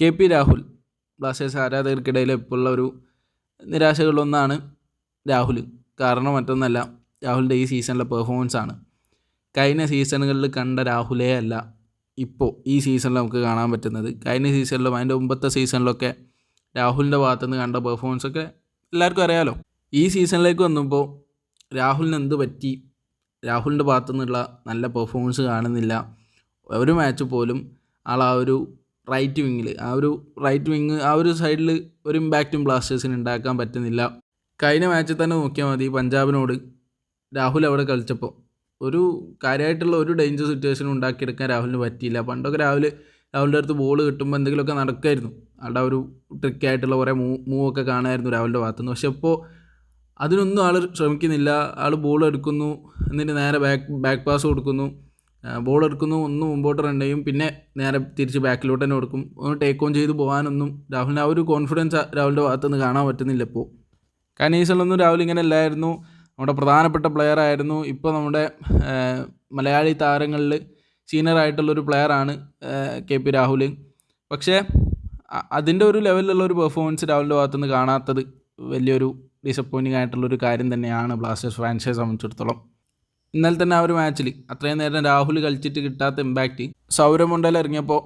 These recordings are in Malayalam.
കെ പി രാഹുൽ ബ്ലാസ്റ്റേഴ്സ് ആരാധകർക്കിടയിൽ ഇപ്പോഴുള്ള ഒരു നിരാശകളിലൊന്നാണ് രാഹുൽ. കാരണം മറ്റൊന്നല്ല രാഹുലിന്റെ ഈ സീസണിലെ പെർഫോമൻസ് ആണ് കഴിഞ്ഞ സീസണുകളിൽ കണ്ട രാഹുലേ അല്ല ഇപ്പോൾ ഈ സീസണിൽ നമുക്ക് കാണാൻ പറ്റുന്നത്. കഴിഞ്ഞ സീസണിലും അതിന്റെ മുമ്പത്തെ സീസണിലൊക്കെ രാഹുലിന്റെ ഭാഗത്തുനിന്ന് കണ്ട പെർഫോമൻസ് ഒക്കെ എല്ലാവർക്കും അറിയാലോ. ഈ സീസണിലേക്ക് വന്നപ്പോൾ രാഹുലിന് എന്ത് പറ്റി? രാഹുലിന്റെ ഭാഗത്തു നിന്നുള്ള നല്ല പെർഫോമൻസ് കാണുന്നില്ല. ഒരു മാച്ച് പോലും ആൾ ആ ഒരു റൈറ്റ് വിങ്ങിൽ ആ ഒരു റൈറ്റ് വിങ് ആ ഒരു സൈഡിൽ ഒരു ഇമ്പാക്റ്റും ബ്ലാസ്റ്റേഴ്സിന് ഉണ്ടാക്കാൻ പറ്റുന്നില്ല. കഴിഞ്ഞ മാച്ചിൽ തന്നെ നോക്കിയാൽ മതി പഞ്ചാബിനോട്. രാഹുൽ അവിടെ കളിച്ചപ്പോൾ ഒരു കാര്യമായിട്ടുള്ള ഒരു ഡേഞ്ചർ സിറ്റുവേഷൻ ഉണ്ടാക്കിയെടുക്കാൻ രാഹുലിന് പറ്റിയില്ല. പണ്ടൊക്കെ രാഹുൽ രാഹുലിന്റെ അടുത്ത് ബോൾ കിട്ടുമ്പോൾ എന്തെങ്കിലുമൊക്കെ നടക്കുമായിരുന്നു അവിടെ ഒരു ട്രിക്കായിട്ടുള്ള കുറേ മൂവ് മൂവൊക്കെ കാണുമായിരുന്നു രാഹുലിന്റെ ഭാഗത്തുനിന്ന്. പക്ഷെ ഇപ്പോൾ അതിനൊന്നും ആൾ ശ്രമിക്കുന്നില്ല. ആൾ ബോൾ എടുക്കുന്നു. എന്നിട്ട് നേരെ ബാക്ക് ബാക്ക് പാസ് കൊടുക്കുന്നു. ബോൾ എടുക്കുന്നു ഒന്ന് മുമ്പോട്ട് റൺ ചെയ്യും പിന്നെ നേരെ തിരിച്ച് ബാക്കിലോട്ട് തന്നെ കൊടുക്കും. ഒന്ന് ടേക്ക് ഓൺ ചെയ്ത് പോകാനൊന്നും രാഹുലിന് ആ ഒരു കോൺഫിഡൻസ് രാഹുലിന്റെ ഭാഗത്തുനിന്ന് കാണാൻ പറ്റുന്നില്ല ഇപ്പോൾ സീസണിലൊന്നും രാഹുൽ ഇങ്ങനെ അല്ലായിരുന്നു നമ്മുടെ പ്രധാനപ്പെട്ട പ്ലെയർ ആയിരുന്നു. ഇപ്പോൾ നമ്മുടെ മലയാളി താരങ്ങളിൽ സീനിയർ ആയിട്ടുള്ളൊരു പ്ലെയറാണ് കെ പി രാഹുൽ. പക്ഷേ അതിന്റെ ഒരു ലെവലിലുള്ള ഒരു പെർഫോമൻസ് രാഹുലിന്റെ ഭാഗത്തുനിന്ന് കാണാത്തത് വലിയൊരു ഡിസപ്പോയിന്റിംഗ് ആയിട്ടുള്ളൊരു കാര്യം തന്നെയാണ് ബ്ലാസ്റ്റേഴ്സ് ഫാൻസിനെ സംബന്ധിച്ചിടത്തോളം. ഇന്നലെ തന്നെ ആ ഒരു മാച്ചിൽ അത്രയും നേരം രാഹുൽ കളിച്ചിട്ട് കിട്ടാത്ത ഇമ്പാക്റ്റ് സൗരവ് മണ്ഡലം ഇറങ്ങിയപ്പോൾ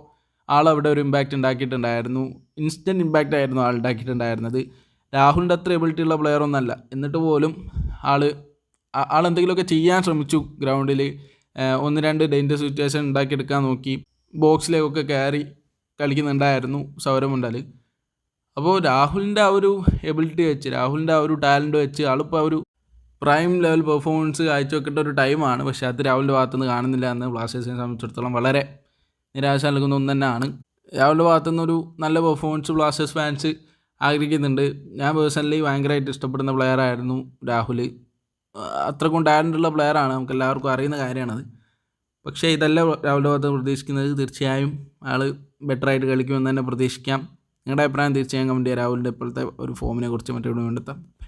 ആൾ അവിടെ ഒരു ഇമ്പാക്റ്റ് ഉണ്ടാക്കിയിട്ടുണ്ടായിരുന്നു ഇൻസ്റ്റന്റ് ഇമ്പാക്റ്റ് ആയിരുന്നു ആൾ ഉണ്ടാക്കിയിട്ടുണ്ടായിരുന്നത് രാഹുലിന്റെ അത്ര എബിലിറ്റി ഉള്ള പ്ലെയർ ഒന്നല്ല എന്നിട്ട് പോലും ആൾ ആൾ എന്തെങ്കിലുമൊക്കെ ചെയ്യാൻ ശ്രമിച്ചു ഗ്രൗണ്ടിൽ ഒന്ന് രണ്ട് ഡേഞ്ചർ സിറ്റുവേഷൻ ഉണ്ടാക്കിയെടുക്കാൻ നോക്കി. ബോക്സിലേക്കൊക്കെ കയറി കളിക്കുന്നുണ്ടായിരുന്നു സൗരവ് മണ്ഡൽ അപ്പോൾ രാഹുലിന്റെ ആ ഒരു എബിലിറ്റി വെച്ച് രാഹുലിന്റെ ആ ഒരു ടാലന്റ് വെച്ച് ആളിപ്പോൾ ആ ഒരു പ്രൈം ലെവൽ പെർഫോമൻസ് കാഴ്ചവെക്കേണ്ട ഒരു ടൈമാണ്. പക്ഷേ അത് രാഹുലിന്റെ ഭാഗത്തുനിന്ന് കാണുന്നില്ല എന്ന് ബ്ലാസ്റ്റേഴ്സിനെ സംബന്ധിച്ചിടത്തോളം വളരെ നിരാശ നൽകുന്ന ഒന്ന് തന്നെയാണ്. രാഹുലിന്റെ ഭാഗത്തുനിന്ന് ഒരു നല്ല പെർഫോമൻസ് ബ്ലാസ്റ്റേഴ്സ് ഫാൻസ് ആഗ്രഹിക്കുന്നുണ്ട്. ഞാൻ പേഴ്സണലി ഭയങ്കരമായിട്ട് ഇഷ്ടപ്പെടുന്ന പ്ലെയർ ആയിരുന്നു രാഹുൽ അത്രക്കും ടാലന്റുള്ള പ്ലെയറാണ് നമുക്ക് എല്ലാവർക്കും അറിയുന്ന കാര്യമാണത്. പക്ഷേ ഇതല്ല രാഹുലിന്റെ ഭാഗത്ത് പ്രതീക്ഷിക്കുന്നത്. തീർച്ചയായും ആൾ ബെറ്ററായിട്ട് കളിക്കുമെന്ന് തന്നെ പ്രതീക്ഷിക്കാം. നിങ്ങളുടെ അഭിപ്രായം തീർച്ചയായും കമന്റ് ചെയ്യാം. രാഹുലിന്റെ ഇപ്പോഴത്തെ ഒരു ഫോമിനെ കുറിച്ച് മറ്റൊരു കണ്ടെത്താം.